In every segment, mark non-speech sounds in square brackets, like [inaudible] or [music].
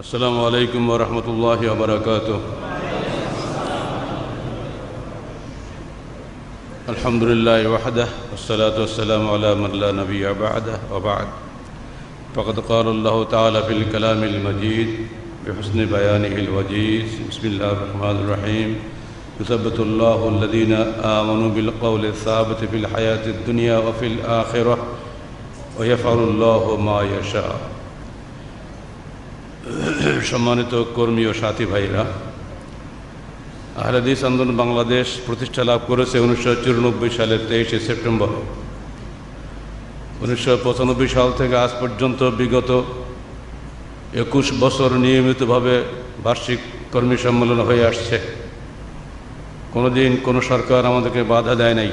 السلام عليكم ورحمة الله وبركاته. الحمد لله وحده والصلاة والسلام على من لا نبي بعده وبعد. فقد قال الله تعالى في الكلام المجيد بحسن بيانه الوجيز. بسم الله الرحمن الرحيم. يثبت الله الذين آمنوا بالقول الثابت في الحياة الدنيا وفي الآخرة ويفعل الله ما يشاء. [coughs] সম্মানিত কর্মী ও সাথী ভাইরা আহলাদিস আন্দোলন বাংলাদেশ প্রতিষ্ঠা লাভ করেছে উনিশশো চুরানব্বই সালের তেইশে সেপ্টেম্বর। উনিশশো পঁচানব্বই সাল থেকে আজ পর্যন্ত বিগত একুশ বছর নিয়মিতভাবে বার্ষিক কর্মী সম্মেলন হয়ে আসছে। কোনোদিন কোনো সরকার আমাদেরকে বাধা দেয় নাই।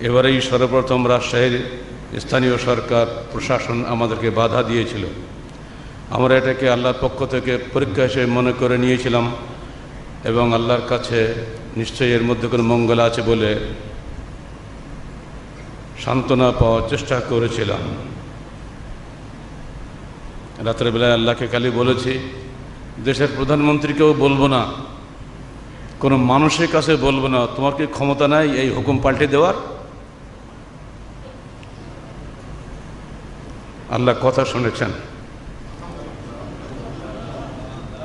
এবারেই সর্বপ্রথম রাজশাহীর স্থানীয় সরকার, প্রশাসন আমাদেরকে বাধা দিয়েছিল। আমরা এটাকে আল্লাহর পক্ষ থেকে পরীক্ষা হিসেবে মনে করে নিয়েছিলাম এবং আল্লাহর কাছে নিশ্চয়ই এর মধ্যে কোনো মঙ্গল আছে বলে সান্ত্বনা পাওয়ার চেষ্টা করেছিলাম। রাতের বেলায় আল্লাহকে খালি বলেছি, দেশের প্রধানমন্ত্রীকেও বলব না, কোনো মানুষের কাছে বলব না, তোমার কি ক্ষমতা নাই এই হুকুম পাল্টে দেওয়ার? আল্লাহ কথা শুনেছেন।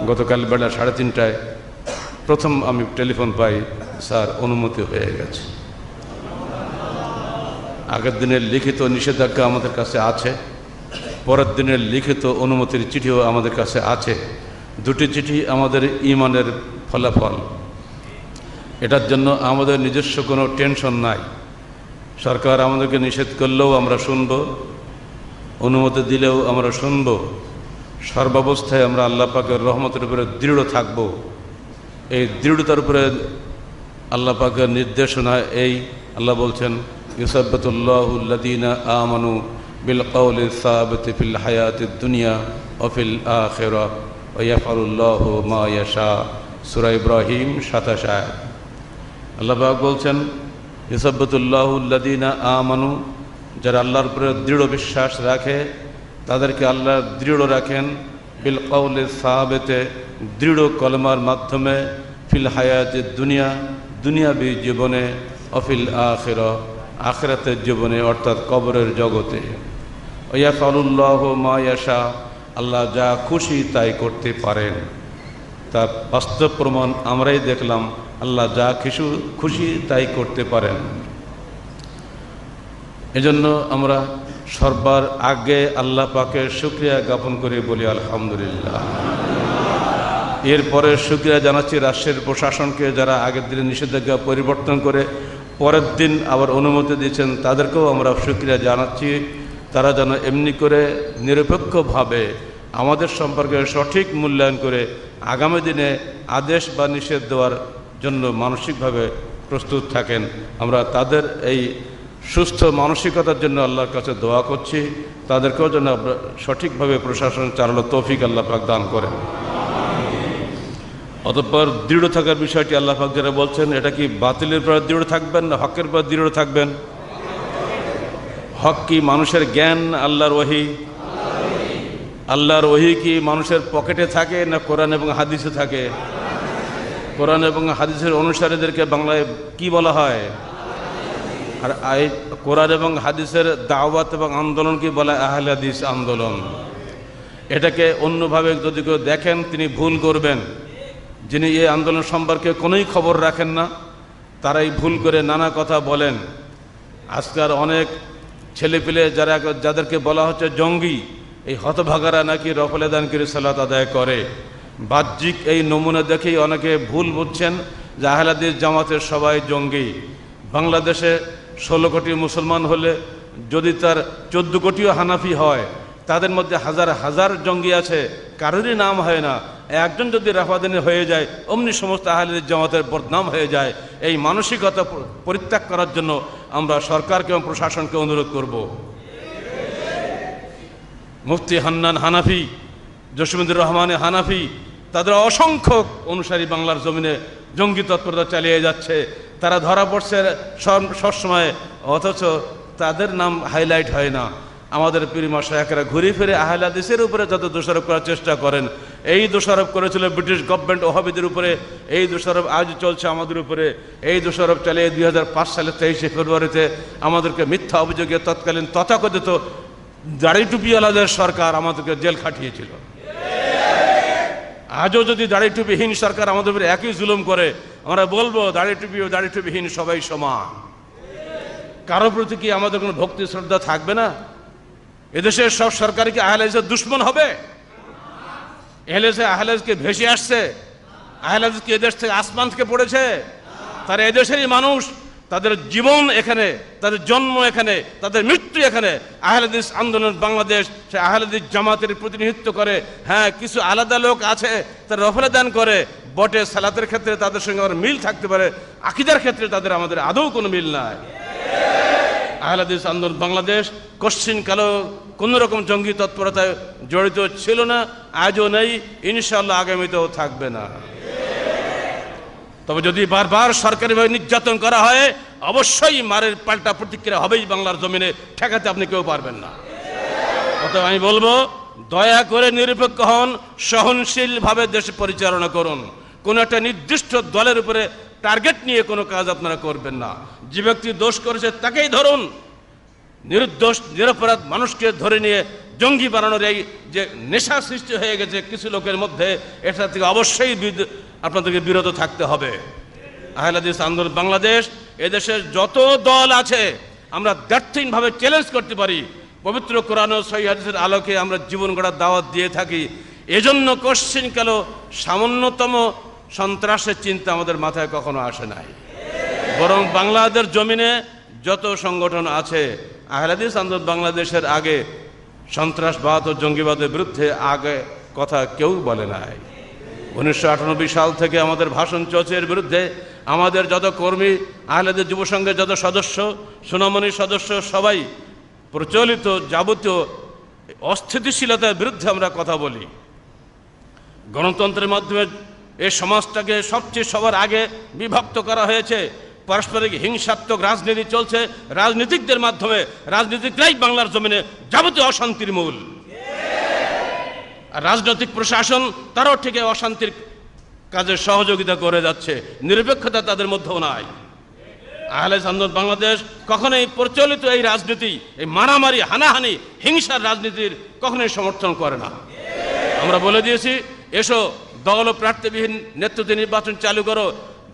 গতকাল বেলা সাড়ে তিনটায় প্রথম আমি টেলিফোন পাই, স্যার, অনুমতি হয়ে গেছে। আগের দিনের লিখিত নিষেধাজ্ঞা আমাদের কাছে আছে, পরের দিনের লিখিত অনুমতির চিঠিও আমাদের কাছে আছে। দুটি চিঠি আমাদের ইমানের ফলাফল। এটার জন্য আমাদের নিজস্ব কোনো টেনশন নাই। সরকার আমাদেরকে নিষেধ করলেও আমরা শুনব, অনুমতি দিলেও আমরা শুনব। সর্বাবস্থায় আমরা আল্লাহ পাকের রহমতের উপরে দৃঢ় থাকব। এই দৃঢ়তার উপরে আল্লাহ পাকের নির্দেশনা এই, আল্লাহ বলছেন ইউসাবতুল্লাহুল্লাদিনা আমানু বিল কৌল সাবত ফিল হায়াত দুনিয়া অফিল আখেরা ওয়াফারুল্লাহ মা ইয়াশা। সুরা ইব্রাহিম সাতাশ আয়াত। আল্লাহ পাক বলছেন ইউসাবতুল্লাহুল্লাদিনা আমানু, যারা আল্লাহর উপরে দৃঢ় বিশ্বাস রাখে তাদেরকে আল্লাহ দৃঢ় রাখেন বিল কৌলে সাহাবেতে দৃঢ় কলমার মাধ্যমে, ফিল হায়াত দুনিয়া, দুনিয়াবি জীবনে অফিল আখের, আখেরাতের জীবনে, অর্থাৎ কবরের জগতে। ওয়াফালুল্লাহ মায়াশা আল্লাহ যা খুশি তাই করতে পারেন। তার বাস্তব প্রমাণ আমরাই দেখলাম, আল্লাহ যা কিছু খুশি তাই করতে পারেন। এজন্য আমরা সর্বার আগে আল্লাহ পাকে শুক্রিয়া জ্ঞাপন করে বলি, আলহামদুলিল্লাহ। এরপরে শুক্রিয়া জানাচ্ছি রাষ্ট্রের প্রশাসনকে যারা আগের দিনে নিষেধাজ্ঞা পরিবর্তন করে পরের দিন আবার অনুমতি দিয়েছেন, তাদেরকেও আমরা শুক্রিয়া জানাচ্ছি। তারা যেন এমনি করে নিরপেক্ষভাবে আমাদের সম্পর্কে সঠিক মূল্যায়ন করে আগামী দিনে আদেশ বা নিষেধ দেওয়ার জন্য মানসিকভাবে প্রস্তুত থাকেন। আমরা তাদের এই সুস্থ মানসিকতার জন্য আল্লাহর কাছে দোয়া করছি। তাদেরকেও যেন সঠিকভাবে প্রশাসন চালানো তৌফিক আল্লাহ পাক দান করেন। অতঃপর দৃঢ় থাকার বিষয়টি আল্লাহ পাক যারা বলছেন, এটা কি বাতিলের পর দৃঢ় থাকবেন না হকের পর দৃঢ় থাকবেন? হক কি মানুষের জ্ঞান, আল্লাহর ওহি? আল্লাহর ওহি কি মানুষের পকেটে থাকে না কোরআন এবং হাদিসে থাকে? কোরআন এবং হাদিসের অনুসারীদেরকে বাংলায় কি বলা হয়? আর আই কোরআন এবং হাদিসের দাওয়াত এবং আন্দোলনকে বলা? আহলে হাদিস আন্দোলন। এটাকে অন্যভাবে যদি কেউ দেখেন, তিনি ভুল করবেন। যিনি এই আন্দোলন সম্পর্কে কোনোই খবর রাখেন না, তারাই ভুল করে নানা কথা বলেন। আজকাল অনেক ছেলেপিলে যারা যাদেরকে বলা হচ্ছে জঙ্গি, এই হতভাগারা নাকি রফলে দানকিরি সালাত আদায় করে। বাহ্যিক এই নমুনা দেখেই অনেকে ভুল বুঝছেন যে আহলাদিস জামাতের সবাই জঙ্গি। বাংলাদেশে ষোলো কোটি মুসলমান হলে যদি তার চোদ্দ কোটিও হানাফি হয়, তাদের মধ্যে হাজার হাজার জঙ্গি আছে, কারোরই নাম হয় না। একজন যদি রাফাদিনী হয়ে যায়, অমনি সমস্ত আহলিদের জামাতের বদনাম হয়ে যায়। এই মানসিকতা পরিত্যাগ করার জন্য আমরা সরকারকে এবং প্রশাসনকে অনুরোধ করব। মুফতি হান্নান হানাফি জসিমুদ্দুর রহমানে হানাফি, তাদের অসংখ্য অনুসারী বাংলার জমিনে জঙ্গি তৎপরতা চালিয়ে যাচ্ছে। তারা ধরা পড়ছে সবসময় অথচ তাদের নাম হাইলাইট হয় না। আমাদের পীরমা শায়করা ঘুরে ফিরে আহলে হাদিসের উপরে যত দোষারোপ করার চেষ্টা করেন, এই দোষারোপ করেছিল ব্রিটিশ গভর্নমেন্ট ওহাবিদের উপরে, এই দোষারোপ আজ চলছে আমাদের উপরে, এই দোষারোপ চালিয়ে দুই হাজার পাঁচ সালের তেইশে ফেব্রুয়ারিতে আমাদেরকে মিথ্যা অভিযোগে তৎকালীন তথাকথিত দাড়ি টুপিওয়ালাদের সরকার আমাদেরকে জেল খাটিয়েছিল। আজও যদি দাড়ি টুপিহীন সরকার আমাদের উপরে একই জুলুম করে আমরা বলব, দাড়ি টুপি ও দাড়ি টুপিহীন, সবাই সমান। কারও প্রতি কি আমাদের কোনো ভক্তি, শ্রদ্ধা থাকবে না? এদেশের সব সরকারি কি দুশ্মন হবে? এহলেজে আহলেজকে ভেসে আসছে? আহলেজ কি এদেশ থেকে আসমান থেকে পড়েছে? তারা এদেশেরই মানুষ তাদের জীবন এখানে, তাদের জন্ম এখানে, তাদের মৃত্যু এখানে। আহলেদিস আন্দোলন বাংলাদেশ, সে আহলেদিস জামাতের প্রতিনিধিত্ব করে। হ্যাঁ কিছু আলাদা লোক আছে, তারা রফলে দান করে। বটে সালাতের ক্ষেত্রে তাদের সঙ্গে আমার মিল থাকতে পারে। আকিদার ক্ষেত্রে তাদের আমাদের আদৌ কোনো মিল নাই। আহলাদিস আন্দোলন বাংলাদেশ, কশ্চিন কালো কোনো রকম জঙ্গি তৎপরতায় জড়িত ছিল না, আজও নেই ইনশাল্লাহ আগামীতেও থাকবে না। তবে যদি বারবার সরকারিভাবে নির্যাতন করা হয়, অবশ্যই মারের পাল্টা প্রতিক্রিয়া হবেই বাংলার জমিনে। ঠেকাতে আপনি কেউ পারবেন না। অতএব আমি বলব, দয়া করে নিরপেক্ষ হন, সহনশীলভাবে দেশ পরিচালনা করুন। কোনো একটা নির্দিষ্ট দলের উপরে টার্গেট নিয়ে কোনো কাজ আপনারা করবেন না। যে ব্যক্তি দোষ করেছে তাকেই ধরুন। নিরুদ্দোষ, নিরপরাধ মানুষকে ধরে নিয়ে জঙ্গি বানানোর এই যে নেশা সৃষ্টি হয়ে গেছে কিছু লোকের মধ্যে এটা থেকে অবশ্যই আপনাদেরকে বিরত থাকতে হবে। আহলাদিস আন্দোলন বাংলাদেশ এদেশের যত দল আছে, আমরা দ্ব্যর্থহীনভাবে চ্যালেঞ্জ করতে পারি। পবিত্র কোরআন ও সহি হাদিসের আলোকে আমরা জীবন গড়ার দাওয়াত দিয়ে থাকি। এজন্য কোশ্চিন কাল সামান্যতম সন্ত্রাসের চিন্তা আমাদের মাথায় কখনো আসে নাই। বরং বাংলাদেশ জমিনে যত সংগঠন আছে আহলাদিস আন্দোলন বাংলাদেশের আগে সন্ত্রাসবাদ ও জঙ্গিবাদের বিরুদ্ধে আগে কথা কেউ বলে নাই। উনিশশো আটানব্বই সাল থেকে আমাদের ভাষণ এর বিরুদ্ধে আমাদের যত কর্মী, আহলেদের যুব সংঘের যত সদস্য, সোনামণির সদস্য, সবাই প্রচলিত যাবতীয় অস্থিতিশীলতার বিরুদ্ধে আমরা কথা বলি। গণতন্ত্রের মাধ্যমে এই সমাজটাকে সবচেয়ে সবার আগে বিভক্ত করা হয়েছে। পারস্পরিক হিংসাত্মক রাজনীতি চলছে রাজনীতিকদের মাধ্যমে। রাজনীতিকরাই বাংলার জমিনে যাবতীয় অশান্তির মূল। আর রাজনৈতিক প্রশাসন তারাও ঠিক অশান্তির কাজে সহযোগিতা করে যাচ্ছে। নিরপেক্ষতা তাদের মধ্যেও নাই। আহলে আন্দোলন বাংলাদেশ কখনোই প্রচলিত এই রাজনীতি, এই মারামারি, হানাহানি, হিংসার রাজনীতির কখনোই সমর্থন করে না। আমরা বলে দিয়েছি, এসো দল প্রার্থীবিহীন নেতৃত্ব নির্বাচন চালু করো,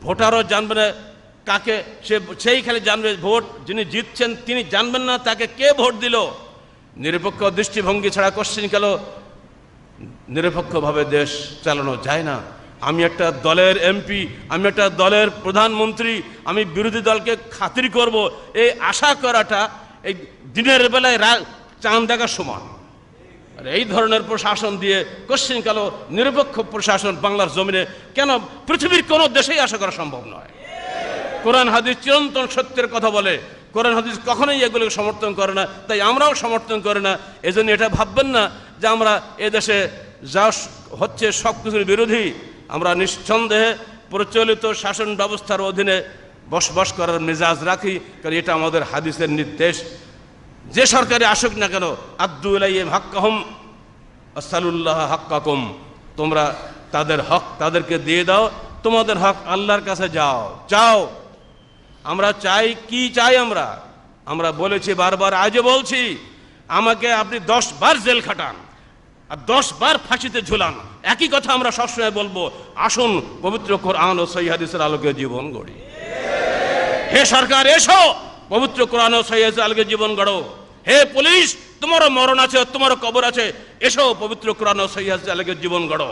ভোটারও জানবে কাকে? সে সেই খালি জানবে ভোট, যিনি জিতছেন তিনি জানবেন না, তাকে কে ভোট দিল? নিরপেক্ষ দৃষ্টিভঙ্গি ছাড়া কোশ্চিন গেল নিরপেক্ষভাবে দেশ চালানো যায় না। আমি একটা দলের এমপি আমি একটা দলের প্রধানমন্ত্রী, আমি বিরোধী দলকে খাতির করব। এই আশা করাটা এই দিনের বেলায় চাঁদ দেখার সমান। আর এই ধরনের প্রশাসন দিয়ে কোশ্চিন কালো নিরপেক্ষ প্রশাসন বাংলার জমিনে কেন? পৃথিবীর কোনো দেশেই আশা করা সম্ভব নয়। কোরআন হাদিস চিরন্তন সত্যের কথা বলে। কোরআন হাদিস কখনোই এগুলোকে সমর্থন করে না, তাই আমরাও সমর্থন করে না। এজন্য এটা ভাববেন না যে আমরা এদেশে যা হচ্ছে সব কিছুর বিরোধী। আমরা নিঃসন্দেহে প্রচলিত শাসন ব্যবস্থার অধীনে বসবাস করার মেজাজ রাখি, কারণ এটা আমাদের হাদিসের নির্দেশ। যে সরকারে আসুক না কেন আব্দুল্লাহ হাক্কাহম, আসালুল্লাহ হাক্কাকুম। তোমরা তাদের হক তাদেরকে দিয়ে দাও, তোমাদের হক আল্লাহর কাছে যাও যাও। আমরা চাই, কি চাই আমরা? আমরা বলেছি বারবার, আজও বলছি, আমাকে আপনি দশ বার জেল খাটান, আর দশ বার ফাঁসিতে ঝুলান। একই কথা আমরা সবসময় বলব, আসুন, পবিত্র কোরআন ও সহি হাদিসের আলোকে জীবন গড়ি। হে সরকার, এসো, পবিত্র কোরআন ও সহি হাদিসের আলোকে জীবন গড়ো। হে পুলিশ, তোমারও মরণ আছে, তোমারও কবর আছে, এসো, পবিত্র কোরআন ও সহি হাদিসের আলোকে জীবন গড়ো।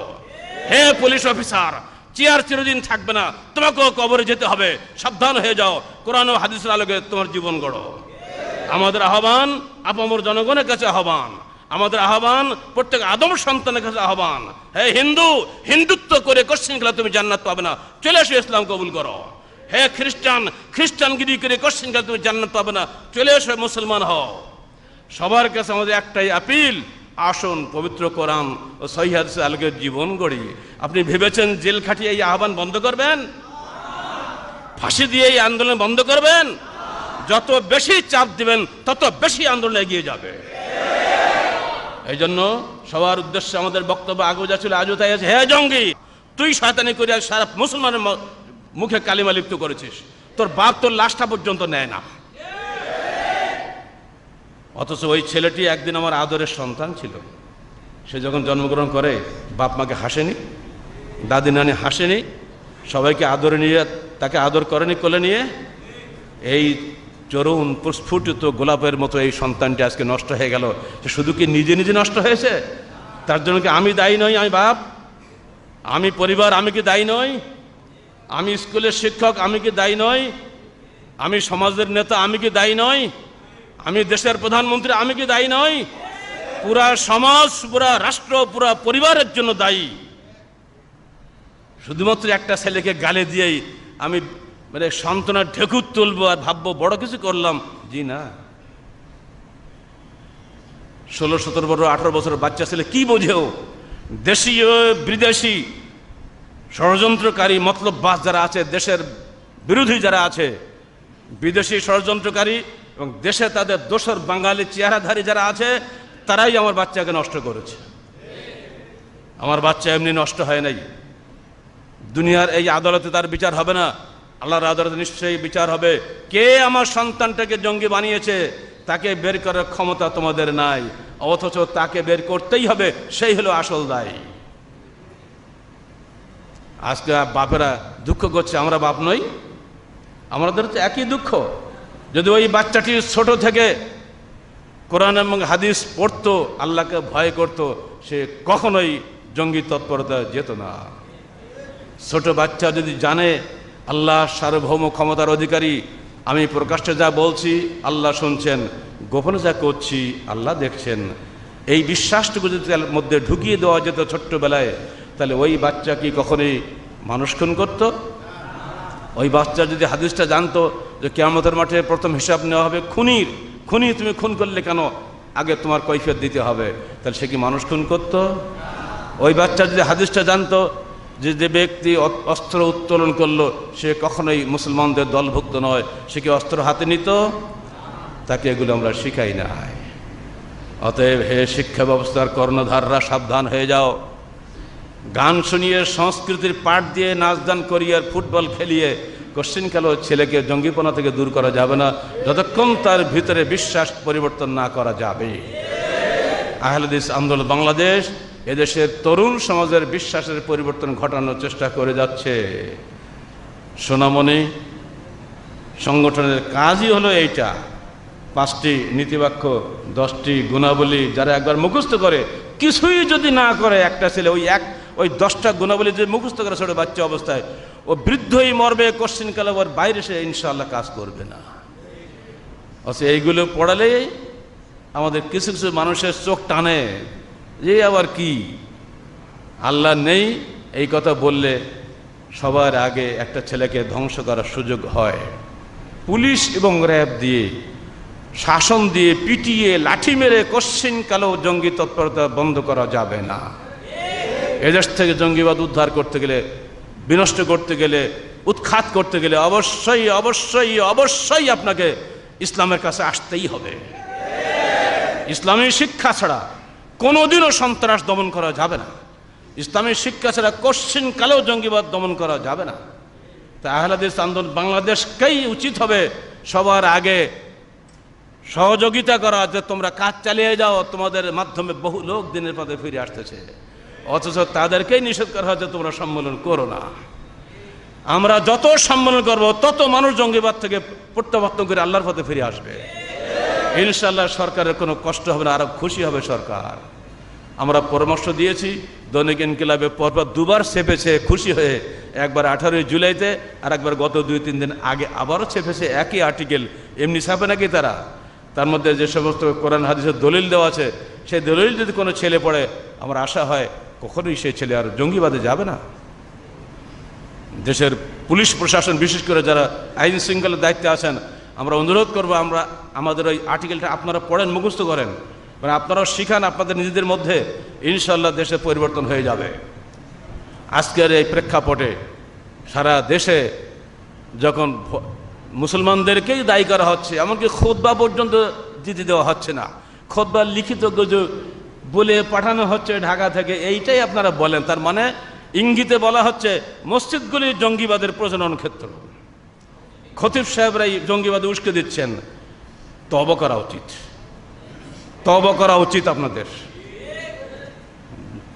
হে পুলিশ অফিসার চেয়ার চিরদিন থাকবে না। তোমাকেও কবরে যেতে হবে। সাবধান হয়ে যাও। কোরআন ও হাদিসের আলোকে তোমার জীবন গড়ো। আমাদের আহ্বান আপামর জনগণের কাছে আহ্বান। আমাদের আহ্বান প্রত্যেক আদম সন্তানের কাছে আহ্বান। হে হিন্দু, হিন্দুত্ব করে কোশ্চিন গেলে তুমি জান্নাত পাবে না। চলে এসো ইসলাম কবুল করো। হে খ্রিস্টান খ্রিস্টানগিরি করে কোশ্চিন গেলে তুমি জান্নাত পাবে না। চলে এসো মুসলমান হও। সবার কাছে আমাদের একটাই আপিল আসুন পবিত্র কোরআন ও সহিহাদ আলোকে জীবন গড়ি। আপনি ভেবেছেন জেল খাটিয়ে এই আহ্বান বন্ধ করবেন? ফাঁসি দিয়ে এই আন্দোলন বন্ধ করবেন? যত বেশি চাপ দিবেন, তত বেশি আন্দোলন এগিয়ে যাবে। এই জন্য সবার উদ্দেশ্যে আমাদের বক্তব্য আগে যা ছিল আজও তাই আছে। হে জঙ্গি, তুই শয়তানি করে সারা মুসলমানের মুখে কালিমা লিপ্ত করেছিস। তোর বাপ তোর লাশটা পর্যন্ত নেয় না। অথচ ওই ছেলেটি একদিন আমার আদরের সন্তান ছিল। সে যখন জন্মগ্রহণ করে, বাপ মাকে হাসেনি, দাদি নানি হাসেনি, সবাইকে আদরে নিয়ে, তাকে আদর করেনি, কোলে নিয়ে এই চরুণ প্রস্ফুটিত গোলাপের মতো এই সন্তানটি আজকে নষ্ট হয়ে গেল। সে শুধু কি নিজে নিজে নষ্ট হয়েছে? তার জন্য কি আমি দায়ী নই, আমি বাপ? আমি পরিবার, আমি কি দায়ী নই? আমি স্কুলের শিক্ষক, আমি কি দায়ী নই? আমি সমাজের নেতা, আমি কি দায়ী নই? আমি দেশের প্রধানমন্ত্রী, আমি কি দায়ী নই? পুরা সমাজ, পুরা রাষ্ট্র, পুরা পরিবারের জন্য দায়ী। শুধুমাত্র একটা ছেলেকে গালে দিয়েই আমি মানে সান্ত্বনার ঢেকুর তুলবো আর ভাববো, বড় কিছু করলাম। জি না। ষোলো, সতেরো বড় আঠারো বছর বাচ্চা ছেলে কি বোঝেও? দেশীয় বিদেশি ষড়যন্ত্রকারী মতলব বাস যারা আছে, দেশের বিরোধী যারা আছে, বিদেশি ষড়যন্ত্রকারী এবং দেশে তাদের দোসর বাঙালি চেহারাধারী যারা আছে, তারাই আমার বাচ্চাকে নষ্ট করেছে। আমার বাচ্চা এমনি নষ্ট হয় নাই। দুনিয়ার এই আদালতে তার বিচার হবে না। আল্লাহর আদালতে নিশ্চয়ই বিচার হবে। কে আমার সন্তানটাকে জঙ্গি বানিয়েছে, তাকে বের করার ক্ষমতা তোমাদের নাই। অথচ তাকে বের করতেই হবে, সেই হলো আসল দায়। আজকে বাপেরা দুঃখ করছে, আমরা বাপ নই। আমাদের তো একই দুঃখ। যদি ওই বাচ্চাটি ছোট থেকে কোরআন এবং হাদিস পড়তো, আল্লাহকে ভয় করত, সে কখনোই জঙ্গি তৎপরতা যেত না। ছোট বাচ্চা যদি জানে, আল্লাহ সার্বভৌম ক্ষমতার অধিকারী, আমি প্রকাশ্যে যা বলছি, আল্লাহ শুনছেন, গোপনে যা করছি, আল্লাহ দেখছেন। এই বিশ্বাসটুকু যদি তার মধ্যে ঢুকিয়ে দেওয়া যেত ছোট্টবেলায়, তাহলে ওই বাচ্চা কি কখনোই মানুষ খুন করত? ওই বাচ্চা যদি হাদিসটা জানতো যে কেয়ামতের মাঠে প্রথম হিসাব নেওয়া হবে খুনির। খুনি তুমি খুন করলে কেন? আগে তোমার কৈফিয়ত দিতে হবে। তাহলে সে কি মানুষ খুন করতো? ওই বাচ্চা যদি হাদিসটা জানতো যে যে ব্যক্তি অস্ত্র উত্তোলন করল, সে কখনোই মুসলমানদের দলভুক্ত নয়। সে কি অস্ত্র হাতে নিত? তাকে এগুলো আমরা শিখাই নাই। অতএব হে শিক্ষা ব্যবস্থার কর্ণধাররা, সাবধান হয়ে যাও। গান শুনিয়ে সংস্কৃতির পাঠ দিয়ে নাচ গান করিয়ে ফুটবল খেলিয়ে কোশ্চিনকালেও ছেলেকে জঙ্গিপনা থেকে দূর করা যাবে না। যতক্ষণ তার ভিতরে বিশ্বাস পরিবর্তন না করা যাবে। আহলদিস আন্দোলন বাংলাদেশ এদেশের তরুণ সমাজের বিশ্বাসের পরিবর্তন ঘটানোর চেষ্টা করে যাচ্ছে। সোনামণি সংগঠনের কাজই হলো এইটা। পাঁচটি নীতিবাক্য, দশটি গুণাবলী যারা একবার মুখস্থ করে, কিছুই যদি না করে একটা ছেলে, ওই এক ওই দশটা গুণাবলী যদি মুখস্থ করে ছোটো বাচ্চা অবস্থায়, ও বৃদ্ধই মরবে কোশ্চিন কালে ওর বাইরে সে ইনশাআল্লাহ কাজ করবে না। অথচ এইগুলো পড়ালে আমাদের কিছু কিছু মানুষের চোখ টানে যে আবার কি? আল্লাহ নেই, এই কথা বললে সবার আগে একটা ছেলেকে ধ্বংস করার সুযোগ হয়। পুলিশ এবং র্যাব দিয়ে, শাসন দিয়ে পিটিয়ে লাঠি মেরে কোশ্চিন কালেও জঙ্গি তৎপরতা বন্ধ করা যাবে না। এদেশ থেকে জঙ্গিবাদ উদ্ধার করতে গেলে, বিনষ্ট করতে গেলে, উৎখাত করতে গেলে অবশ্যই অবশ্যই অবশ্যই আপনাকে ইসলামের কাছে আসতেই হবে। ইসলামী শিক্ষা ছাড়া কোনোদিনও সন্ত্রাস দমন করা যাবে না। ইসলামী শিক্ষা ছাড়া কোশ্চিন কালেও জঙ্গিবাদ দমন করা যাবে না। তা আহলাদিস আন্দোলন বাংলাদেশকেই উচিত হবে সবার আগে সহযোগিতা করা যে তোমরা কাজ চালিয়ে যাও, তোমাদের মাধ্যমে বহু লোক দিনের পথে ফিরে আসতেছে। অথচ তাদেরকেই নিষেধ করা হয় যে তোমরা সম্মেলন করো না। আমরা যত সম্মেলন করব, তত মানুষ জঙ্গিবাদ থেকে প্রত্যাবর্তন করে আল্লাহর পথে ফিরে আসবে। ইনশাল্লাহ সরকারের কোনো কষ্ট হবে না, আরও খুশি হবে সরকার। আমরা পরামর্শ দিয়েছি, দৈনিক ইনকিলাবে পরপর দুবার চেপেছে খুশি হয়ে একবার আঠারোই জুলাইতে আর একবার গত দুই তিন দিন আগে আবারও চেপেছে একই আর্টিকেল। এমনি ছাপে নাকি তারা? তার মধ্যে যে সমস্ত কোরআন, হাদিসের দলিল দেওয়া আছে, সেই দলিল যদি কোনো ছেলে পড়ে, আমার আশা হয় কখনোই সেই ছেলে আর জঙ্গিবাদে যাবে না। দেশের পুলিশ প্রশাসন, বিশেষ করে যারা আইন শৃঙ্খলার দায়িত্বে আছেন, আমরা অনুরোধ করব, আমরা আমাদের ওই আর্টিকেলটা আপনারা পড়েন, মুখস্থ করেন। মানে আপনারাও শিখান আপনাদের নিজেদের মধ্যে ইনশাল্লাহ দেশে পরিবর্তন হয়ে যাবে। আজকের এই প্রেক্ষাপটে সারা দেশে যখন মুসলমানদেরকেই দায়ী করা হচ্ছে, এমনকি খোদবা পর্যন্ত দিতে দেওয়া হচ্ছে না। খোদবা লিখিত কিছু বলে পাঠানো হচ্ছে ঢাকা থেকে, এইটাই আপনারা বলেন। তার মানে ইঙ্গিতে বলা হচ্ছে মসজিদগুলি জঙ্গিবাদের প্রজনন ক্ষেত্র। খতিব সাহেবরা এই জঙ্গিবাদে উস্কে দিচ্ছেন। তব করা উচিত। তব করা উচিত আপনাদের।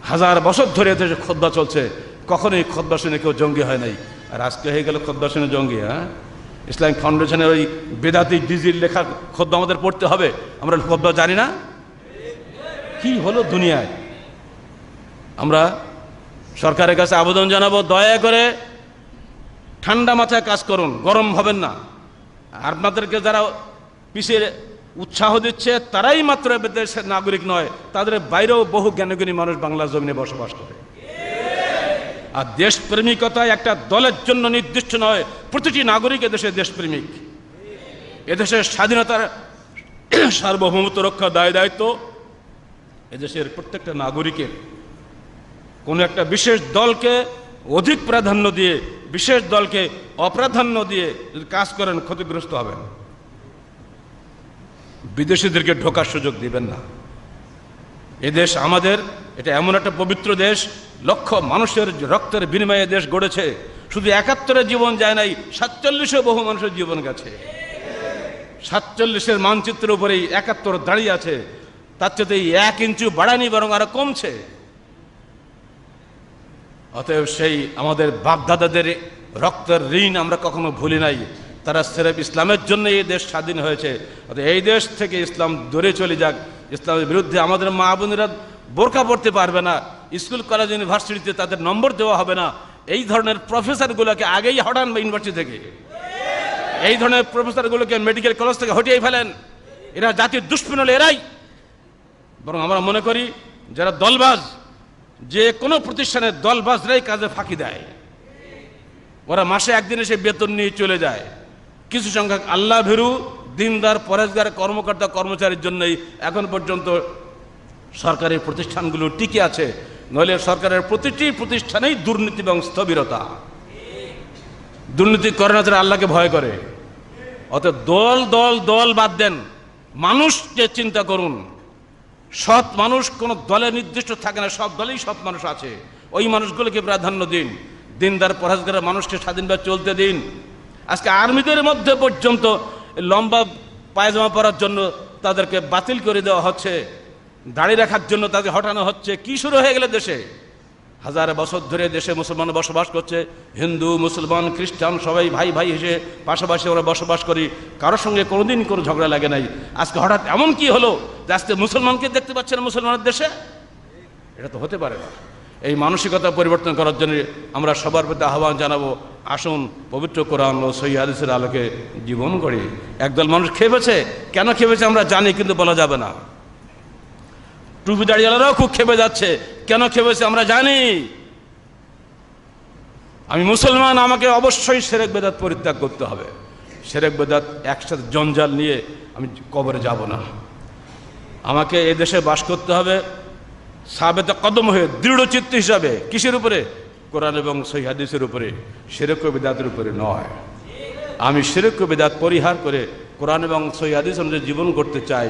হাজার বছর ধরে দেশে খোদ্া চলছে, কখনোই খোদ্া শুনে কেউ জঙ্গি হয় নাই। আর আজকে হয়ে গেল খোদ্া শুনে জঙ্গি হ্যাঁ? ইসলামিক ফাউন্ডেশনের ওই বেদাতি ডিজির লেখা খোদ্া আমাদের পড়তে হবে। আমরা খোদ্া জানি না। কি হলো দুনিয়ায়? আমরা সরকারের কাছে আবেদন জানাব, দয়া করে ঠান্ডা মাথায় কাজ করুন, গরম হবেন না। আপনাদেরকে যারা পিছিয়ে উৎসাহ দিচ্ছে, তারাই মাত্র দেশের নাগরিক নয়, তাদের বাইরেও বহু জ্ঞানজ্ঞানী মানুষ বাংলা জমিনে বসবাস করে। আর দেশপ্রেমিকতা একটা দলের জন্য নির্দিষ্ট নয়, প্রতিটি নাগরিক এদেশের দেশপ্রেমিক। এদেশের স্বাধীনতার সার্বভৌমত্ব রক্ষা দায় দায়িত্ব এদেশের প্রত্যেকটা নাগরিকের কোনো একটা বিশেষ দলকে অধিক প্রাধান্য দিয়ে, বিশেষ দলকে অপ্রাধান্য দিয়ে যদি কাজ করেন, ক্ষতিগ্রস্ত হবেন। বিদেশিদেরকে ঢোকার সুযোগ দিবেন না। এদেশ আমাদের, এটা এমন একটা পবিত্র দেশ, লক্ষ মানুষের রক্তের বিনিময়ে দেশ গড়েছে। শুধু একাত্তরের জীবন যায় নাই সাতচল্লিশে বহু মানুষের জীবন গেছে। সাতচল্লিশের মানচিত্রের উপরেই একাত্তর দাঁড়িয়ে আছে। তার চেয়ে এক ইঞ্চু বাড়ানি বরং আরও কমছে। অতএব সেই আমাদের বাপদাদাদের রক্তের ঋণ আমরা কখনো ভুলি নাই। তারা সেরেফ ইসলামের জন্য এই দেশ স্বাধীন হয়েছে। এই দেশ থেকে ইসলাম দূরে চলে যাক। ইসলামের বিরুদ্ধে আমাদের মা বোনেরা বোরকা পড়তে পারবে না। স্কুল, কলেজ, ইউনিভার্সিটিতে তাদের নম্বর দেওয়া হবে না। এই ধরনের প্রফেসরগুলোকে আগেই হটান ইউনিভার্সিটি থেকে। এই ধরনের প্রফেসরগুলোকে মেডিকেল কলেজ থেকে হটিয়ে ফেলেন। এরা জাতির দুষ্পণ হলে এরাই বরং আমরা মনে করি যারা দলবাজ, যে কোনো প্রতিষ্ঠানের দলবাজরাই কাজে ফাঁকি দেয়। ওরা মাসে একদিন এসে বেতন নিয়ে চলে যায়। কিছু সংখ্যক আল্লাহ ভীরু, দিনদার, পরেশগার, কর্মকর্তা, কর্মচারীর জন্যই এখন পর্যন্ত সরকারি প্রতিষ্ঠানগুলো টিকে আছে। নইলে সরকারের প্রতিটি প্রতিষ্ঠানেই দুর্নীতি এবং স্থবিরতা। দুর্নীতি করে না যারা আল্লাহকে ভয় করে। অতএব দল দল দল বাদ দেন। মানুষকে চিন্তা করুন। সৎ মানুষ কোনো দলে নির্দিষ্ট থাকে না, সব দলেই সৎ মানুষ আছে। ওই মানুষগুলোকে প্রাধান্য দিন। দিনদার পরাজগারের মানুষকে স্বাধীনভাবে চলতে দিন। আজকে আর্মিদের মধ্যে পর্যন্ত লম্বা পায়জামা পরার জন্য তাদেরকে বাতিল করে দেওয়া হচ্ছে। দাড়ি রাখার জন্য তাদের হটানো হচ্ছে। কি শুরু হয়ে গেলে দেশে? হাজার বছর ধরে দেশে মুসলমান বসবাস করছে, হিন্দু, মুসলমান, খ্রিস্টান, সবাই ভাই ভাই হিসেবে পাশাপাশি ওরা বসবাস করি। কারোর সঙ্গে কোনোদিন কোনো ঝগড়া লাগে নাই। আজকে হঠাৎ এমন কি হলো যে আজকে মুসলমানকে দেখতে পাচ্ছে না মুসলমানের দেশে? এটা তো হতে পারে না। এই মানসিকতা পরিবর্তন করার জন্য আমরা সবার প্রতি আহ্বান জানাব, আসুন পবিত্র কোরআন ও সহি হাদিসের আলোকে জীবন করি একদল মানুষ খেপেছে কেন খেপেছে আমরা জানি, কিন্তু বলা যাবে না। টুপি দাঁড়িয়ালারাও খুব খেপে যাচ্ছে। কেন খেপেছে আমরা জানি। আমি মুসলমান, আমাকে অবশ্যই সেরেক বেদাত পরিত্যাগ করতে হবে। সেরেক বেদাত একসাথে জঞ্জাল নিয়ে আমি কবরে যাব না। আমাকে এ দেশে বাস করতে হবে সাবেতে কদম হয়ে, দৃঢ় চিত্ত হিসাবে। কিসের উপরে? কোরআন এবং সহিদের উপরে। সেরেক বেদাতের উপরে নয়। আমি সেরেক বেদাত পরিহার করে কোরআন এবং সহিদিস অনুযায়ী জীবন করতে চাই।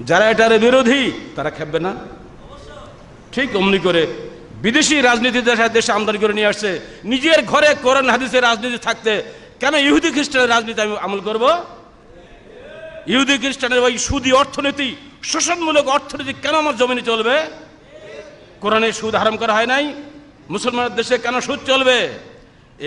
যারা এটার বিরোধী, তারা খেপবে না। ঠিক অমনি করে বিদেশি রাজনীতি দেশের দেশে আমদানি করে নিয়ে আসছে। নিজের ঘরে কোরআন, হাদিসের রাজনীতি থাকতে কেন ইহুদি খ্রিস্টানের রাজনীতি আমি আমল করব? ইহুদি খ্রিস্টানের ওই সুদি অর্থনীতি, শোষণমূলক অর্থনীতি কেন আমার জমিনে চলবে? কোরআনে সুদ হারাম করা হয় নাই? মুসলমানের দেশে কেন সুদ চলবে?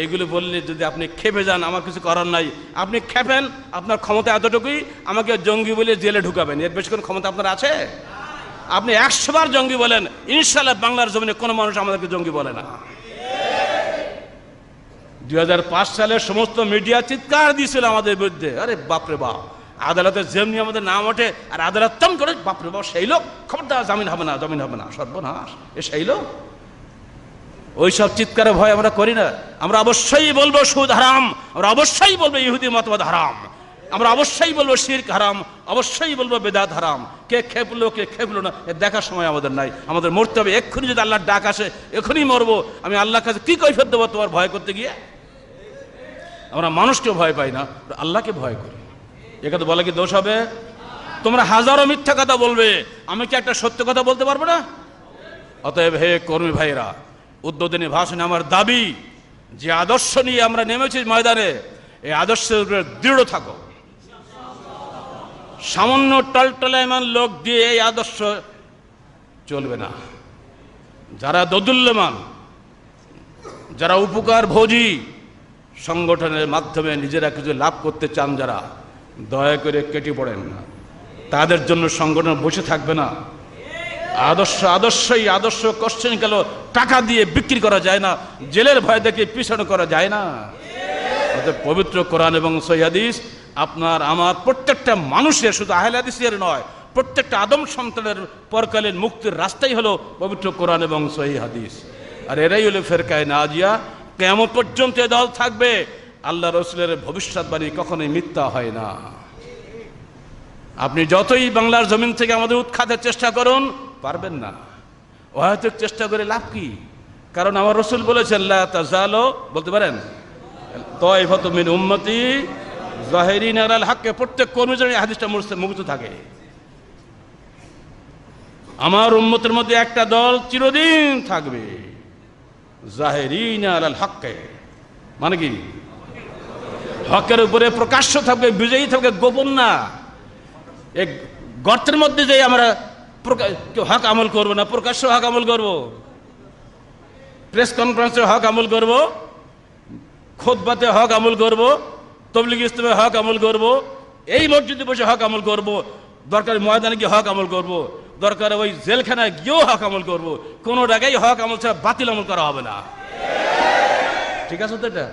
এইগুলো বললে যদি আপনি খেপে যান, আমার কিছু করার নাই। আপনি খেপেন আপনার ক্ষমতা এতটুকুই, আমাকে জঙ্গি বলে জেলে ঢুকাবেন। এর বেশি কোনো ক্ষমতা আপনার আছে? আপনি একশোবার জঙ্গি বলেন ইনশাল্লাহ বাংলার জমিনে কোনো মানুষ আমাদেরকে জঙ্গি বলে না। দুই হাজার পাঁচ সালে সমস্ত মিডিয়া চিৎকার দিয়েছিল আমাদের বিরুদ্ধে। আরে বাপরে বাপ, আদালতে যেমনি আমাদের নাম ওঠে, আর আদালত তম করে, বাপরে বাপ, সেই লোক, খবরদার, জামিন হবে না, জামিন হবে না, সর্বনাশ, এ সেই লোক। ওই সব চিৎকারে ভয় আমরা করি না। আমরা অবশ্যই বলব সুদ হারাম, আমরা অবশ্যই বলব ইহুদি মতবাদ হারাম, আমরা অবশ্যই বলব শির্ক হারাম, অবশ্যই বলব বেদাত হারাম। কে খেপলো কে খেপলো না, এ দেখার সময় আমাদের নাই। আমাদের মরতে হবে, এক্ষুনি যদি আল্লাহর ডাক আসে এখনই মরবো। আমি আল্লাহর কাছে কি কৈফত দেবো তোমার ভয় করতে গিয়ে? আমরা মানুষকে ভয় পাই না আল্লাহকে ভয় করি। এখানে বলে কি দোষ হবে? তোমরা হাজারো মিথ্যা কথা বলবে, আমি কি একটা সত্য কথা বলতে পারব না? অতএব হে কর্মী ভাইরা উদ্বোধনী ভাষণে আমার দাবি যে আদর্শ নিয়ে আমরা নেমেছি ময়দানে, এই আদর্শের উপরে দৃঢ় থাকো। সামান্য টলটলায়মান লোক দিয়ে এই আদর্শ চলবে না। যারা দোদুল্যমান, যারা উপকার ভোজী, সংগঠনের মাধ্যমে নিজেরা কিছু লাভ করতে চান যারা, দয়া করে কেটে পড়েন না। তাদের জন্য সংগঠন বসে থাকবে না। আদর্শ, আদর্শই, আদর্শ কোশ্চেন গেল, টাকা দিয়ে বিক্রি করা যায় না, জেলের ভয় দেখে পিছনে করা যায় না। পবিত্র কোরআন এবং সৈহাদিস আপনার, আমার প্রত্যেকটা মানুষের শুধু আহলে হাদিসের নয়, প্রত্যেকটা আদম সন্তানের পরকালীন মুক্তির রাস্তাই হলো পবিত্র কোরআন এবং সহি হাদিস। আর এরাই হলো ফেরকায় নাজিয়া। কেমন পর্যন্ত এ দল থাকবে, আল্লাহ রসুলের ভবিষ্যৎবাণী কখনোই মিথ্যা হয় না। আপনি যতই বাংলার জমিন থেকে আমাদের উৎখাতের চেষ্টা করুন পারবেন না। অহেতুক চেষ্টা করে লাভ কি? কারণ আমার রসুল বলেছেন, লা তাজালো বলতে পারেন? তয়ফত মিন উম্মতি জাহেরিন আলাল হাক্কে প্রত্যেক কর্মীজনের এই হাদিসটা মুখস্থ থাকে। আমার উম্মতের মধ্যে একটা দল চিরদিন থাকবে, জাহেরিন আলাল হাক্কে। মানে কি? হকের উপরে প্রকাশ্য থাকবে, বিজয়ী থাকবে, গোপন না। এই গর্তের মধ্যে যে আমরা কেউ হক আমল করব না, প্রকাশ্য হক আমল করব। প্রেস কনফারেন্সে হক আমল করব, খোদবাতে হক আমল করব, তবলিগ ইসলামে হক আমল করব, এই মসজিদে বসে হক আমল করব, দরকার ময়দানে গিয়ে হক আমল করব, দরকার ওই জেলখানায় গিয়েও হক আমল করব, কোনো জায়গায় হক আমল ছাড়া বাতিল আমল করা হবে না। ঠিক আছে তো এটা?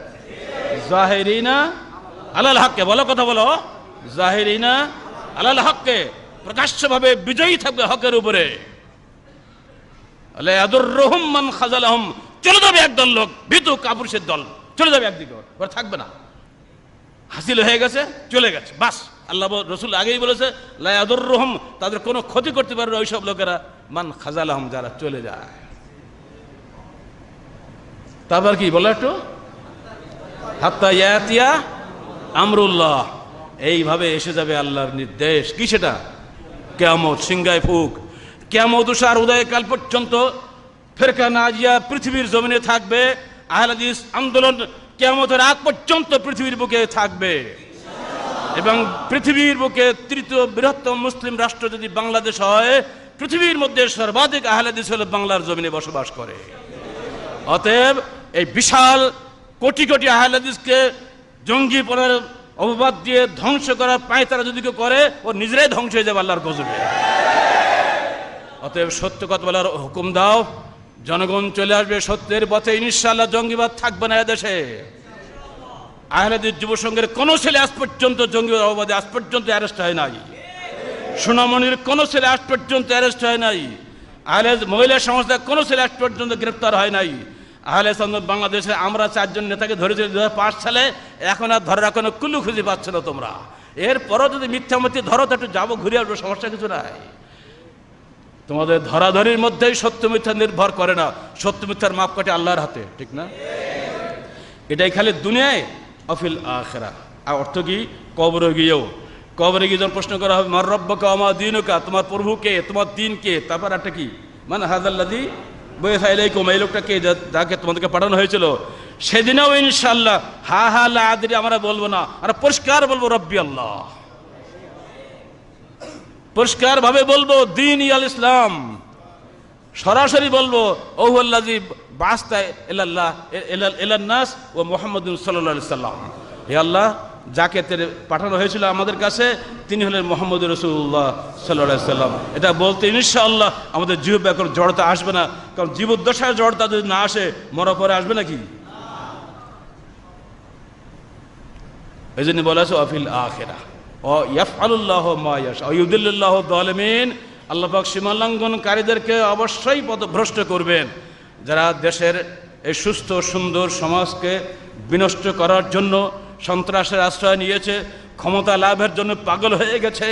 জাহেরিনা আলাল হককে, বলো কথা বলো। জাহেরিনা আলাল হককে। প্রকাশ্যভাবে বিজয়ী থাকবে হকের উপরে। আলে আদুর রহম মান খাজালাহম। চলে যাবে একদল লোক, ভীতু কাপুরুষের দল। চলে যাবে একদিকে ওরা থাকবে না। হাসিল হয়ে গেছে, চলে গেছে, বাস। আল্লাহ রসুল আগেই বলেছে লায়াদুর রহম তাদের কোনো ক্ষতি করতে পারবে না ওইসব লোকেরা। মান খাজালাহম, যারা চলে যায়। তারপর কি, বলো একটু? হাত্তা ইয়াতিয়া আমরুল্লাহ। এইভাবে এসে যাবে আল্লাহর নির্দেশ। কি সেটা? কেমত সিংগায় ফুক। কেমত উষার উদয়কাল পর্যন্ত ফেরকা নাজিয়া পৃথিবীর জমিনে থাকবে। আহলাদিস আন্দোলন কেমতের আগ পর্যন্ত পৃথিবীর বুকে থাকবে। এবং পৃথিবীর বুকে তৃতীয় বৃহত্তম মুসলিম রাষ্ট্র যদি বাংলাদেশ হয়, পৃথিবীর মধ্যে সর্বাধিক আহলাদিস হলো বাংলার জমিনে বসবাস করে। অতএব এই বিশাল কোটি কোটি আহলাদিসকে জঙ্গিপনার অপবাদ দিয়ে ধ্বংস করার পায় তারা যদি কেউ করে, ও নিজেরাই ধ্বংস হয়ে যাবে আল্লাহর গজবে। অতএব সত্য কথা বলার হুকুম দাও, জনগণ চলে আসবে সত্যের পথে ইনশাল্লাহ জঙ্গিবাদ থাকবে না এদেশে। আহলেদের যুব সংঘের কোনো ছেলে আজ পর্যন্ত জঙ্গিবাদ অপবাদে, আজ পর্যন্ত অ্যারেস্ট হয় নাই। সোনামণির কোনো ছেলে আজ পর্যন্ত অ্যারেস্ট হয় নাই। আহলে মহিলা সংস্থার কোনো ছেলে আজ পর্যন্ত গ্রেপ্তার হয় নাই। আহলে সন্ন্যত বাংলাদেশে আমরা চারজন নেতাকে ধরেছি দু সালে, এখন আর ধরার কোনো কুলু খুঁজে পাচ্ছ না তোমরা। এরপরও যদি মিথ্যা মিথ্যামতি ধরো, তো একটু যাব, ঘুরে আসব, সমস্যা কিছু নাই। তোমাদের ধরাধরির মধ্যেই সত্য মিথ্যা নির্ভর করে না। সত্য মিথ্যার মাপকাঠি আল্লাহর হাতে, ঠিক না? এটাই খালি দুনিয়ায়, অফিল আখেরা। আর অর্থ কি? কবরে গিয়েও। কবরে গিয়ে যখন প্রশ্ন করা হবে, মার রব্বকা আমার দিনকা? তোমার প্রভু কে? তোমার দিন কে? তারপর একটা কি? মানে হাজাল্লাদি বয়ে এই লোকটা কে যা- যাকে তোমাদেরকে পাঠানো হয়েছিল, সেদিনেও ইনশাল্লাহ হা হা, লা আদরি আমরা বলব না, আমরা পরিষ্কার বলব, রব্বি আল্লাহ। পরিষ্কার ভাবে বলব, দিন ইয়াল ইসলাম। সরাসরি বলব ওহুল্লাজি বাস্তা এলাল্লাহ এলান্নাস ও মোহাম্মদ সাল্লা সাল্লাম হে আল্লাহ, যাকে পাঠানো হয়েছিল আমাদের কাছে, তিনি হলেন মোহাম্মদ রসুল্লাহ সাল্লাহ সাল্লাম এটা বলতে ইনশাআল্লাহ আমাদের জীব এখন জড়তা আসবে না, কারণ জীবদ্দশায় জড়তা যদি না আসে, মরা পরে আসবে নাকি? এই জন্য বলা আছে, অফিল আখেরা ও ইয়াফআলুল্লাহ মা ইয়াশা, ও ইউদিল্লাহ দলমিন আল্লাহ পাক সীমালঙ্ঘনকারীদেরকে অবশ্যই পথভ্রষ্ট করবেন। যারা দেশের এই সুস্থ, সুন্দর সমাজকে বিনষ্ট করার জন্য সন্ত্রাসের আশ্রয় নিয়েছে, ক্ষমতা লাভের জন্য পাগল হয়ে গেছে,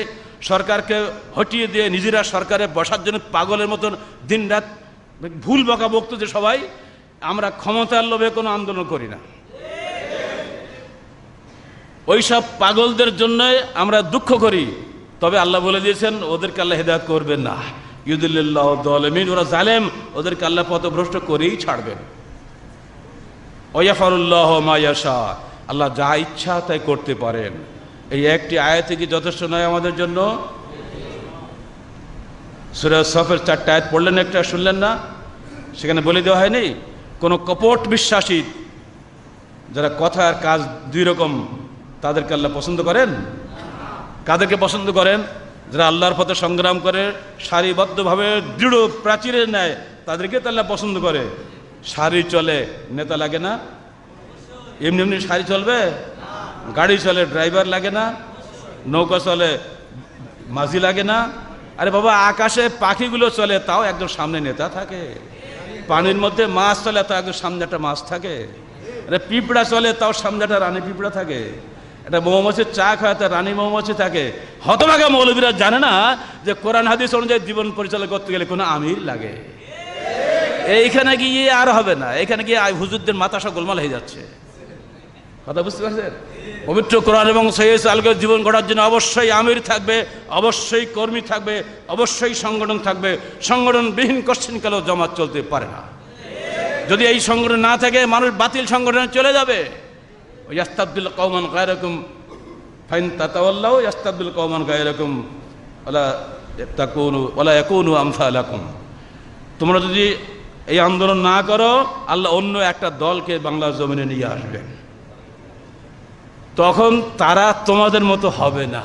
সরকারকে হটিয়ে দিয়ে নিজেরা সরকারে বসার জন্য পাগলের মতন দিনরাত ভুল বকা বকতো যে সবাই, আমরা ক্ষমতার লোভে কোনো আন্দোলন করি না। ওইসব পাগলদের জন্য আমরা দুঃখ করি, তবে আল্লাহ বলে দিয়েছেন, ওদেরকে আল্লাহ হেদায়ত করবেন না। ইউদুল্লাহ দলমিন, ওরা জালেম, ওদেরকে আল্লাহ পথভ্রষ্ট করেই ছাড়বেন। ওয়াফারুল্লাহ মায়াশা আল্লাহ যা ইচ্ছা তাই করতে পারেন। এই একটি আয়াতে কি যথেষ্ট নয় আমাদের জন্য? সুরাজ সফের চারটা আয়াত পড়লেন একটা, শুনলেন না? সেখানে বলে দেওয়া হয়নি, কোনো কপট বিশ্বাসী যারা কথা আর কাজ দুই রকম, তাদেরকে আল্লাহ পছন্দ করেন? কাদেরকে পছন্দ করেন? যারা আল্লাহর পথে সংগ্রাম করে, সারিবদ্ধভাবে, দৃঢ় প্রাচীরের নেয় তাদেরকে তো আল্লাহ পছন্দ করে। সারি চলে, নেতা লাগে না। এমনি এমনি শাড়ি চলবে? গাড়ি চলে, ড্রাইভার লাগে না, নৌকা চলে, মাঝি লাগে না। আরে বাবা, আকাশে পাখিগুলো চলে, তাও একজন সামনে নেতা থাকে। পানির মধ্যে মাছ চলে, তাও একজন সামনে একটা মাছ থাকে। আরে পিঁপড়া চলে, তাও সামনে একটা রানী পিঁপড়া থাকে। একটা মৌমাছির চা খায়, তার রানী মৌমাছি থাকে। হতভাগা মৌলবীরা জানে না যে কোরআন হাদিস অনুযায়ী জীবন পরিচালনা করতে গেলে কোনো আমির লাগে। এইখানে গিয়ে আর হবে না। এখানে গিয়ে হুজুরদের মাথা সব গোলমাল হয়ে যাচ্ছে। কথা বুঝতে পারছেন? পবিত্র কোরআন এবং সৈয়দ আলকে জীবন গড়ার জন্য অবশ্যই আমির থাকবে, অবশ্যই কর্মী থাকবে, অবশ্যই সংগঠন থাকবে। সংগঠনবিহীন কোশ্চিনকালেও জমাত চলতে পারে না? যদি এই সংগঠন না থাকে, মানুষ বাতিল সংগঠনে চলে যাবে। ইয়াস্তাবদুল কৌমান গায়রকম, ফাইন তাতাওয়াল্লাহ ইয়াস্তাবদুল কৌমান গায়রকম তাকুনু ওলা একুনু আমসা আলাকুম তোমরা যদি এই আন্দোলন না করো, আল্লাহ অন্য একটা দলকে বাংলার জমিনে নিয়ে আসবেন তখন তারা তোমাদের মতো হবে না।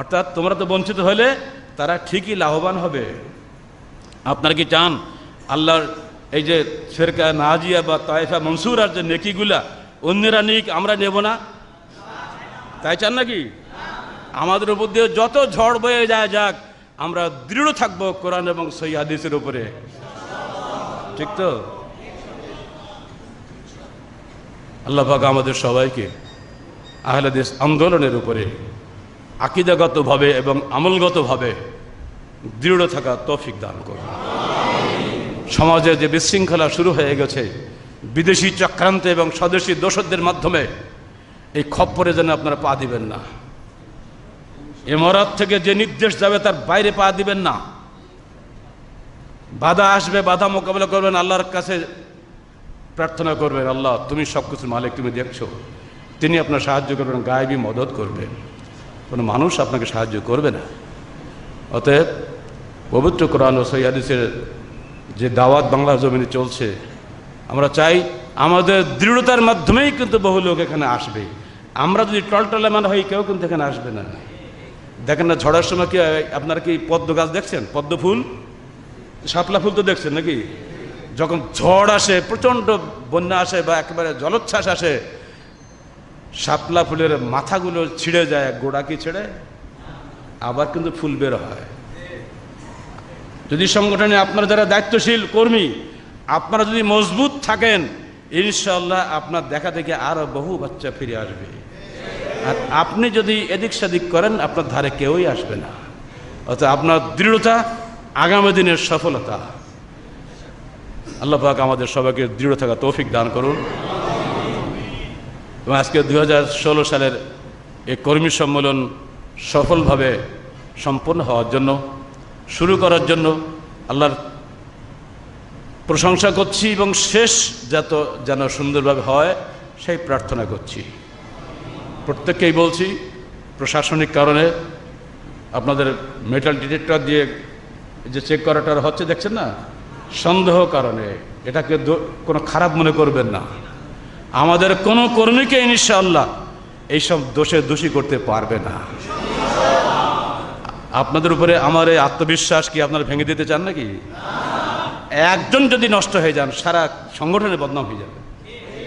অর্থাৎ তোমরা তো বঞ্চিত হলে তারা ঠিকই লাভবান হবে। আপনারা কি চান আল্লাহর এই যে ফেরকা নাজিয়া বা তাইফা মনসুর আর যে নেকিগুলা, অন্যরা নিক, আমরা নেব না? তাই চান নাকি? আমাদের উপর দিয়ে যত ঝড় বয়ে যায় যাক, আমরা দৃঢ় থাকব কোরআন এবং সই হাদিসের উপরে। ঠিক তো? আল্লাহ পাক আমাদের সবাইকে আহলাদিস আন্দোলনের উপরে আকিদাগতভাবে এবং আমলগতভাবে দৃঢ় থাকা তৌফিক দান করুন। সমাজে যে বিশৃঙ্খলা শুরু হয়ে গেছে, বিদেশি চক্রান্ত এবং স্বদেশী দোষদের মাধ্যমে এই খপ্পরে যেন আপনারা পা দিবেন না। এমরাত থেকে যে নির্দেশ যাবে তার বাইরে পা দিবেন না। বাধা আসবে, বাধা মোকাবেলা করবেন, আল্লাহর কাছে প্রার্থনা করবেন, আল্লাহ তুমি সব কিছুর মালিক, তুমি দেখছ। তিনি আপনার সাহায্য করবেন, গায়েবী মদত করবেন। কোনো মানুষ আপনাকে সাহায্য করবে না। অতএব পবিত্র কোরআন ও সৈয়াদিসের যে দাওয়াত বাংলার জমিনে চলছে, আমরা চাই আমাদের দৃঢ়তার মাধ্যমেই কিন্তু বহু লোক এখানে আসবে। আমরা যদি টলটলে মানে হই, কেউ কিন্তু এখানে আসবে না। দেখেন না, ঝড়ের সময় কি, আপনারা কি পদ্ম গাছ দেখছেন? পদ্ম ফুল? শাপলা ফুল তো দেখছেন নাকি? যখন ঝড় আসে, প্রচণ্ড বন্যা আসে বা একেবারে জলোচ্ছ্বাস আসে শাপলা ফুলের মাথাগুলো ছিঁড়ে যায়, গোড়া কি ছেড়ে? আবার কিন্তু ফুল বের হয়। যদি সংগঠনে আপনারা যারা দায়িত্বশীল, কর্মী, আপনারা যদি মজবুত থাকেন ইনশাল্লাহ আপনার দেখা দেখে আরও বহু বাচ্চা ফিরে আসবে। আর আপনি যদি এদিক সেদিক করেন, আপনার ধারে কেউই আসবে না। অর্থাৎ আপনার দৃঢ়তা আগামী দিনের সফলতা। আল্লাহ পাক আমাদের সবাইকে দৃঢ় থাকা তৌফিক দান করুন। এবং আজকে দু হাজার ষোলো সালের এই কর্মী সম্মেলন সফলভাবে সম্পন্ন হওয়ার জন্য, শুরু করার জন্য আল্লাহর প্রশংসা করছি এবং শেষ যত যেন সুন্দরভাবে হয় সেই প্রার্থনা করছি। প্রত্যেককেই বলছি, প্রশাসনিক কারণে আপনাদের মেটাল ডিটেক্টর দিয়ে যে চেক করাটা হচ্ছে, দেখছেন না? সন্দেহ কারণে। এটাকে কোনো খারাপ মনে করবেন না। আমাদের কোনো কর্মীকে ইনশাআল্লাহ এইসব দোষে দোষী করতে পারবে না। আপনাদের উপরে আমার এই আত্মবিশ্বাস কি আপনারা ভেঙে দিতে চান নাকি? একজন যদি নষ্ট হয়ে যান, সারা সংগঠনের বদনাম হয়ে যাবে।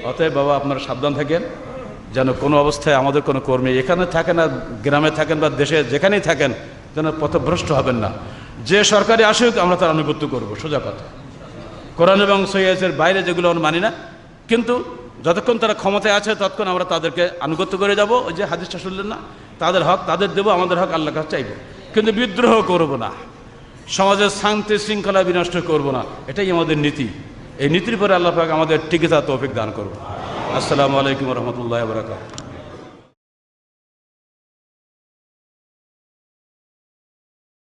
অতএব বাবা, আপনারা সাবধান থাকেন। যেন কোনো অবস্থায় আমাদের কোনো কর্মী এখানে থাকেন আর গ্রামে থাকেন বা দেশে যেখানেই থাকেন, যেন পথভ্রষ্ট হবেন না। যে সরকারি আসুক, আমরা তার আনুগত্য করব, সোজা কথা। কোরআন এবং সৈয়াসের বাইরে যেগুলো আমরা মানি না, কিন্তু যতক্ষণ তারা ক্ষমতায় আছে, ততক্ষণ আমরা তাদেরকে আনুগত্য করে যাব। ওই যে হাদিসটা শুনলেন না, তাদের হক তাদের দেবো, আমাদের হক আল্লাহ কাছে চাইব। কিন্তু বিদ্রোহ করব না। সমাজের শান্তি শৃঙ্খলা বিনষ্ট করব না। এটাই আমাদের নীতি। এই নীতির পরে আল্লাহ পাক আমাদের টিকে তা তৌফিক দান করব আসসালামু আলাইকুম রহমতুল্লাহ বরাকাত